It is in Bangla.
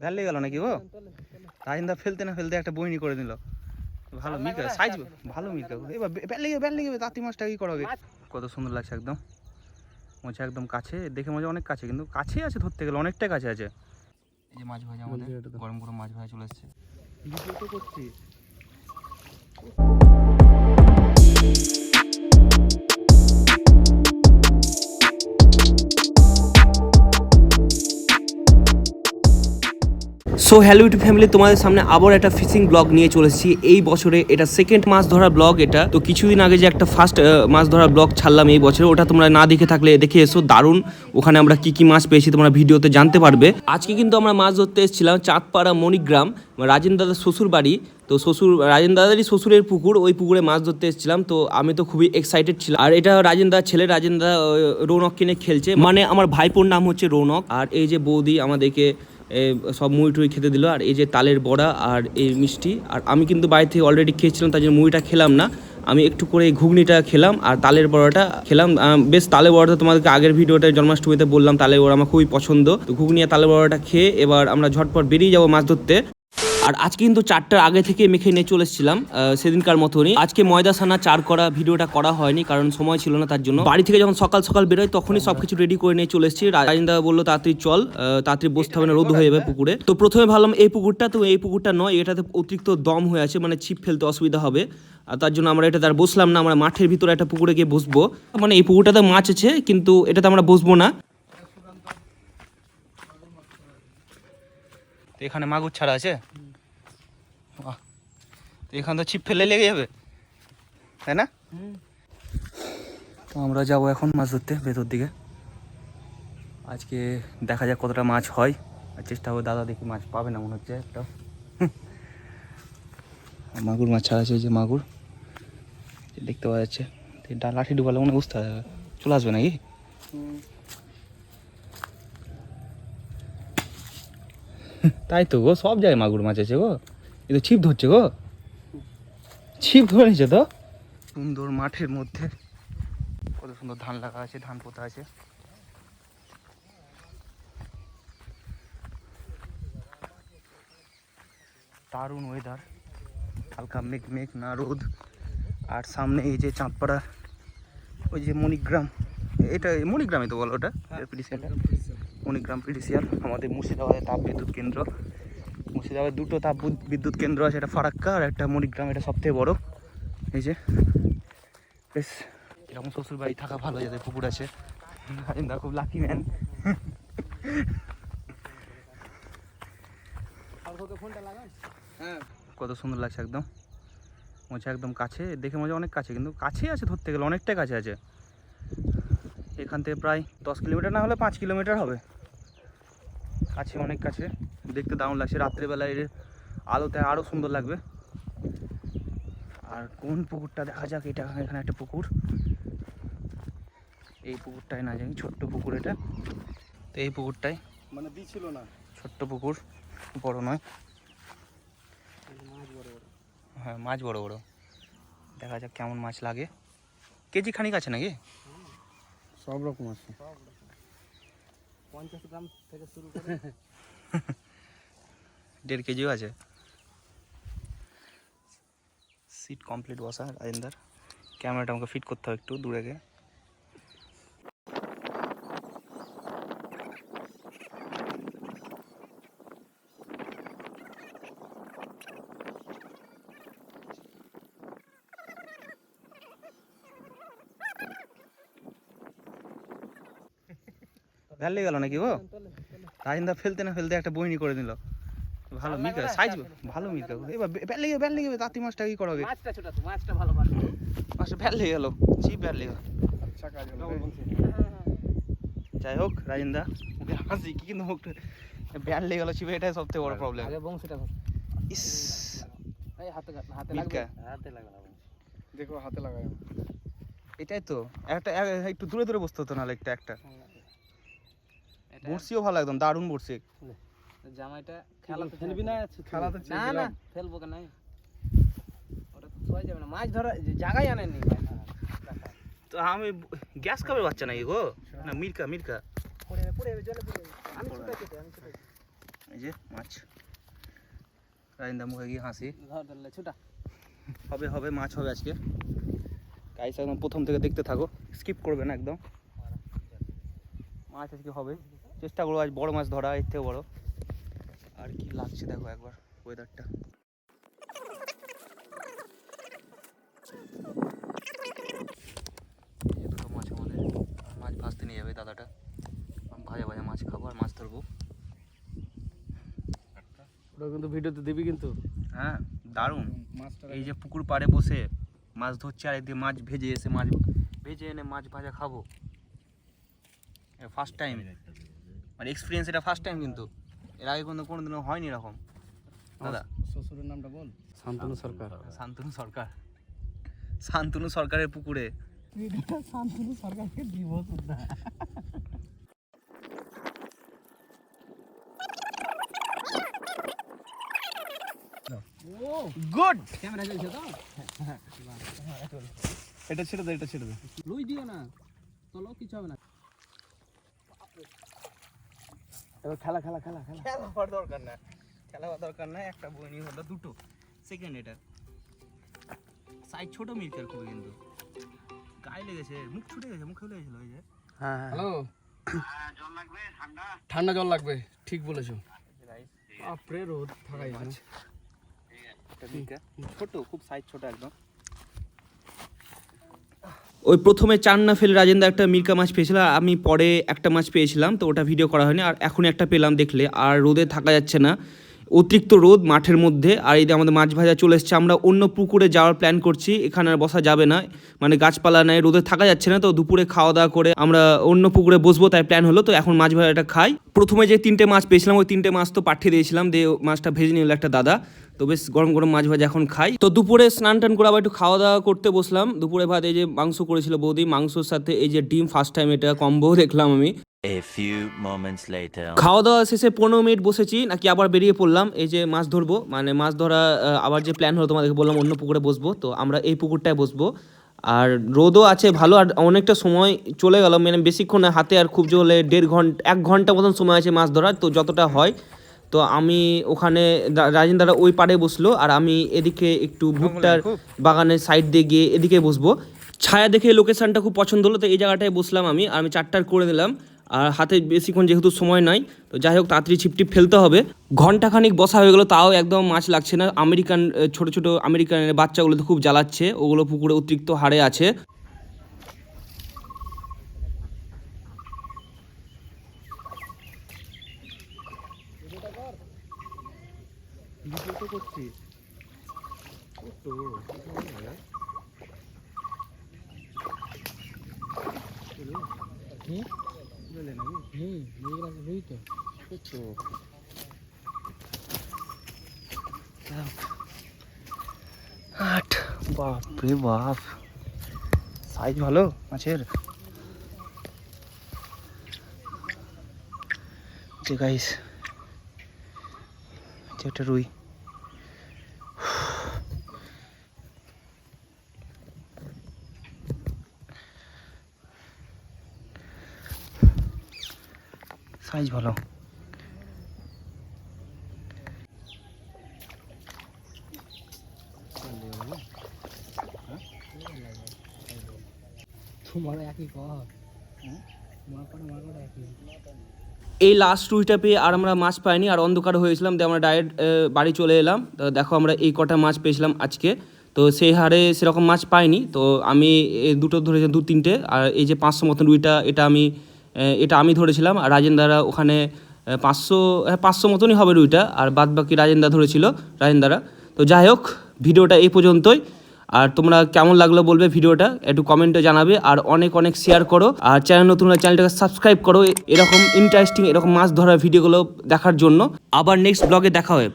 ভ্যালে গেল নাকি গো? রাজেন্দা ফেলতে না ফেলতে একটা বইনি করে দিল ভালো মির্কা সাইজ ভালো মির্কা এবার ব্যাল লেগে ব্যাল লেগে তাঁতি মাছটা কি করা হবে? কত সুন্দর লাগছে একদম। মোচা একদম কাছে দেখে মজা অনেক কাছে কিন্তু কাছেই আছে ধরতে গেলে অনেকটা কাছে আছে। এই যে মাছ ভাজা আমাদের গরম গরম মাছ ভাজা চলে এসছে। করছি। সো হ্যালো ইউটিউব ফ্যামিলি তোমাদের সামনে আবার একটা ফিশিং ব্লগ নিয়ে চলে এসেছি। এই বছরে এটা সেকেন্ড মাছ ধরা ব্লগ এটা। তো কিছুদিন আগে যে একটা ফার্স্ট মাছ ধরা ব্লগ ছাড়লাম এই বছরে ওটা তোমরা না দেখে থাকলে দেখে এসো দারুণ। ওখানে আমরা কি কি মাছ পেয়েছি তোমরা ভিডিওতে জানতে পারবে। আজকে কিন্তু আমরা মাছ ধরতে এসেছিলাম চাঁদপাড়া মণিগ্রাম রাজেন দাদার শ্বশুর বাড়ি। তো শ্বশুর রাজেন দাদারই শ্বশুরের পুকুর ওই পুকুরে মাছ ধরতে এসেছিলাম। তো আমি তো খুবই এক্সাইটেড ছিলাম। আর এটা রাজেন দাদার ছেলে রাজেন দা আহ, রৌনক কিনে খেলছে। মানে আমার ভাইপোর নাম হচ্ছে রৌনক। আর এই যে বৌদি আমাদেরকে সব মুড়ি টুড়ি খেতে দিল, আর এই যে তালের বড়া আর এই মিষ্টি। আর আমি কিন্তু বাড়ি থেকে অলরেডি খেয়েছিলাম তাই জন্য মুড়িটা খেলাম না। আমি একটু করে এই ঘুগনিটা খেলাম আর তালের বড়াটা খেলাম। বেশ তালের বড়াটা তোমাদেরকে আগের ভিডিওতে জন্মাষ্টমীতে বললাম, তালের বড়া আমার খুবই পছন্দ। তো ঘুগনি আর তালের বড়াটা খেয়ে এবার আমরা ঝটপট বেরিয়ে যাব মাছ ধরতে। আর আজকে কিন্তু চারটার আগে থেকে মেখে নিয়ে চলে এসেছিলাম সেদিনকার মতনই। আজকে ময়দা সানা চার করা ভিডিওটা করা হয়নি কারণ সময় ছিল না তার জন্য। বাড়ি থেকে যখন সকাল সকাল বেরোয় তখনই সবকিছু রেডি করে নিয়ে চলে এসেছি। রাজেন্দা বলল তাড়াতাড়ি চল তাড়াতাড়ি বসতে হবে না রোদ হয়ে যাবে পুকুরে। তো প্রথমে ভাবলাম এই পুকুরটা? তো এই পুকুরটা নয় এটাতে অতিরিক্ত দম হয়ে আছে মানে ছিপ ফেলতে অসুবিধা হবে। আর তার জন্য আমরা এটাতে আর বসলাম না আমরা মাঠের ভিতরে একটা পুকুরে গিয়ে বসবো। মানে এই পুকুরটাতে মাছ আছে কিন্তু এটাতে আমরা বসবো না। তো এখানে মাগুর ছাড়া আছে? এখানে তো ছিপ ফেলে লেগে যাবে? তাই না? তো আমরা যাব এখন মাছ ধরতে ভেতর দিকে। আজকে দেখা যাক কতটা মাছ হয়। আর চেষ্টা হবে দাদা দেখি মাছ পাবে না মনে হচ্ছে একটা। মাগুর মাছ ছাড়া আছে যে মাগুর। দেখতে পাওয়া যাচ্ছে। এই লাঠি ডুবালে মনে বুঝতে হবে চলে আসবে নাকি? তাই তো গো সব জায়গায় মাগুর মাছ আছে গো। এ তো ছিপ ধরছে গো। ছিপ ধরে নিচ্ছে তো? সুন্দর মাঠের মধ্যে। কত সুন্দর ধান লাগা আছে ধান পোতা আছে। দারুণ ওয়েদার হালকা মেঘ মেঘ না রোদ। আর সামনে এই যে চাঁদপাড়া ওই যে মণিগ্রাম। এটা মণিগ্রামে তো বলো ওটা? পিডিসিয়ালটা মণিগ্রাম পিডিসিয়াল আমাদের মুর্শিদাবাদের তাপ বিদ্যুৎ কেন্দ্র। মুর্শিদাবাদের দুটো তাপ বিদ্যুৎ কেন্দ্র আছে একটা ফারাক্কা আর একটা মণিগ্রাম, এটা সবথেকে বড়। এই যে, বেশ এরকম শ্বশুর বাড়ি থাকা ভালো, যাদের পুকুর আছে। খুব লাকি ম্যান কত সুন্দর লাগছে একদম। মোচা একদম কাছে, দেখে মজা অনেক কাছে, কিন্তু কাছেই আছে ধরতে গেলে অনেকটাই কাছে আছে। এখান থেকে প্রায় দশ কিলোমিটার না হলে পাঁচ কিলোমিটার হবে। কাছে, অনেক কাছে। দেখতে দারুণ লাগছে। রাত্রেবেলায় এর আলোতে আরও সুন্দর লাগবে। আর কোন পুকুরটা? দেখা যাক এটা এখানে একটা পুকুর। এই পুকুরটাই না জানি ছোট্ট পুকুর এটা। তো এই পুকুরটাই। মানে দিছিল না? ছোট্ট পুকুর বড় নয়। হ্যাঁ মাছ বড় বড়। দেখা যাক কেমন মাছ লাগে। কেজি খানিক আছে নাকি? সব রকম আছে। পঞ্চাশ গ্রাম থেকে শুরু করে দেড় কেজিও আছে। সিট কমপ্লিট বসা, রাজেন্দার। ক্যামেরাটা আমাকে ফিট করতে হবে একটু দূরে গিয়ে ভ্যাল লেগে গেল নাকি গো? রাজেন্দা ফেলতে না ফেলতে একটা বইনি করে দিল ভালো মির্কা সাইজ ভালো মির্কা এবার ব্যাল লেগে ব্যাল লেগে তাঁতি মাছটা কি করা হবে? মাছটা ছোট তো মাছটা ভালো পারে মাছটা ভ্যাল লেগে গেল চিপ ভ্যাল লেগে আচ্ছা কাজ হলো যাই হোক রাজেন্দা ওকে হাসি কি কিন্তু ব্যাল লেগে গেল চিপে এটাই সবথেকে বড় প্রবলেম আগে বংশীটা ইস। এই হাতে হাতে। লাগবে হাতে লাগবে দেখো হাতে লাগাই এটাই তো একটা একটু দূরে দূরে বসতে হতো না একটা একটা। এটা বড়শিও ভালো একদম দারুণ বড়শি। জামাইটা খেলাতে ফেলবি না খেলাতে না না। ফেলব কেন? ওটা তো ছোঁয়া যাবে না। মাছ ধরা যে জায়গায় আনেননি। ভাই তো আমি গ্যাস কাপের বাচ্চা নাকি গো? না মির্কা মির্কা। এই যে মাছ। রাজিন্দা মুখে গিয়ে হাসি। ছোটা। হবে হবে মাছ হবে আজকে। গাইস একদম প্রথম থেকে দেখতে থাকো। স্কিপ করবে না একদম। মাছ আজকে হবে। চেষ্টা করব আজ বড় মাছ ধরা এর থেকে বড়। আর কি লাগছে দেখো একবার ওয়েদারটা দুটো মাছ আমাদের মাছ ভাজতে নিয়ে যাবে দাদাটা। ভাজা ভাজা মাছ খাব আর মাছ ধরবো। ওটা কিন্তু ভিডিওতে দিবি কিন্তু। হ্যাঁ দারুণ। এই যে পুকুর পাড়ে বসে মাছ ধরছে আর এদিকে মাছ ভেজে এসে মাছ ভেজে এনে মাছ ভাজা খাব। ফার্স্ট টাইম মানে এক্সপিরিয়েন্স এটা ফার্স্ট টাইম কিন্তু। এর আগে কোনো কোনোদিনও হয়নি এরকম। দাদা। শ্বশুরের নামটা বল। শান্তনু সরকার। শান্তনু সরকার। শান্তনু সরকারের পুকুরে। শান্তনু সরকারকে দিব গুড। ক্যামেরা চলছে তো? এটা ছেড়ে দে এটা ছেড়ে দে। লুই দিও না। চলো কিছু হবে না। এবার খেলা খেলা খেলা খেলা। খেলা হওয়ার দরকার না। খেলা হওয়ার দরকার না একটা বই নিয়ে হলো দুটো। সেকেন্ড এটা। সাইজ ছোট মির্কের খুবই কিন্তু। গায়ে লেগেছে মুখ ছুটে গেছে মুখে লেগেছিল ওই যে। হ্যাঁ হ্যালো ঠান্ডা? জল লাগবে ঠিক বলেছ। বাপরে রোদ থাকাই না ছোট খুব সাইজ ছোট একদম। ওই প্রথমে চার না ফেলে রাজেন্দা একটা মির্কা মাছ পেয়েছিল, আমি পরে একটা মাছ পেয়েছিলাম, তো ওটা ভিডিও করা হয়নি, আর এখন একটা পেলাম দেখলে, আর রোদে থাকা যাচ্ছে না। অতিরিক্ত রোদ মাঠের মধ্যে, আর এই আমাদের মাছ ভাজা চলে এসছে, আমরা অন্য পুকুরে যাওয়ার প্ল্যান করছি, এখানে আর বসা যাবে না মানে গাছপালা নেই, রোদে থাকা যাচ্ছে না, তো দুপুরে খাওয়া দাওয়া করে আমরা অন্য পুকুরে বসবো, তাই প্ল্যান হলো, তো এখন মাছ ভাজাটা খাই। প্রথমে যে তিনটে মাছ পেয়েছিলাম, ওই তিনটে মাছ তো পাঠিয়ে দিয়েছিলাম, দিয়ে মাছটা ভেজে নিল একটা দাদা। তো বেশ গরম গরম মাছ ভাজা এখন খাই। তো দুপুরে স্নান টান করে আবার একটু খাওয়া দাওয়া করতে বসলাম। দুপুরে ভাত এই যে মাংস করেছিল বৌদি মাংসর সাথে এই যে ডিম ফার্স্ট টাইম এটা কম্বো দেখলাম আমি. খাওয়া দাওয়া শেষে পনেরো মিনিট বসেছি নাকি আবার বেরিয়ে পড়লাম। এই যে মাছ ধরবো মানে মাছ ধরা আবার যে প্ল্যান হলো তোমাদেরকে বললাম অন্য পুকুরে বসবো তো আমরা এই পুকুরটায় বসবো। আর রোদও আছে ভালো আর অনেকটা সময় চলে গেল। মানে বেশিক্ষণ না, হাতে আর খুব জোর হলে দেড় ঘণ্টা এক ঘণ্টা মতন সময় আছে মাছ ধরার তো যতটা হয় তো আমি ওখানে রা- রাজেন্দ্ররা ওই পাড়ে বসল আর আমি এদিকে একটু ভুট্টার বাগানের সাইড দিয়ে গিয়ে এদিকে বসবো। ছায়া দেখে লোকেশনটা খুব পছন্দ হলো তো এই জায়গাটায় বসলাম আমি আর আমি চারটার করে দিলাম। আর হাতে বেশিক্ষণ যেহেতু সময় নাই তো যাই হোক তাড়াতাড়ি ছিপটিপ ফেলতে হবে। ঘন্টাখানিক বসা হয়ে গেলো তাও একদম মাছ লাগছে না। আমেরিকান ছোট ছোট আমেরিকান বাচ্চাগুলো তো খুব জ্বালাচ্ছে ওগুলো পুকুরে অতিরিক্ত হারে আছে। ভিডিও তো করছি। তো বলে হুম আট। বাপ রে বাপ। সাইজ ভালো মাছের? গাইস একটা রুই। সাইজ ভালো। এই লাস্ট রুইটা পেয়ে আর আমরা মাছ পাইনি আর অন্ধকার হয়েছিলাম দিয়ে আমরা ডাইরেক্ট বাড়ি চলে এলাম। তো দেখো আমরা এই কটা মাছ পেয়েছিলাম আজকে। তো সেই হারে সেরকম মাছ পাইনি তো আমি দুটো ধরেছি দু তিনটে আর এই যে পাঁচশো মতন রুইটা এটা আমি এটা আমি ধরেছিলাম, আর রাজেন্দারা ওখানে পাঁচশো হ্যাঁ পাঁচশো মতনই হবে রুইটা, আর বাদ বাকি রাজেন্দা ধরেছিল, রাজেন্দারা। তো যাই হোক, ভিডিওটা এই পর্যন্তই। আর তোমরা কেমন লাগল বলবে ভিডিওটা, একটু কমেন্টে জানাবে, আর অনেক অনেক শেয়ার করো। আর চ্যানেল নতুন চ্যানেলটাকে সাবস্ক্রাইব করো এরকম ইন্টারেস্টিং এরকম মাছ ধরার ভিডিওগুলো দেখার জন্য। আবার নেক্সট ব্লগে দেখা হবে।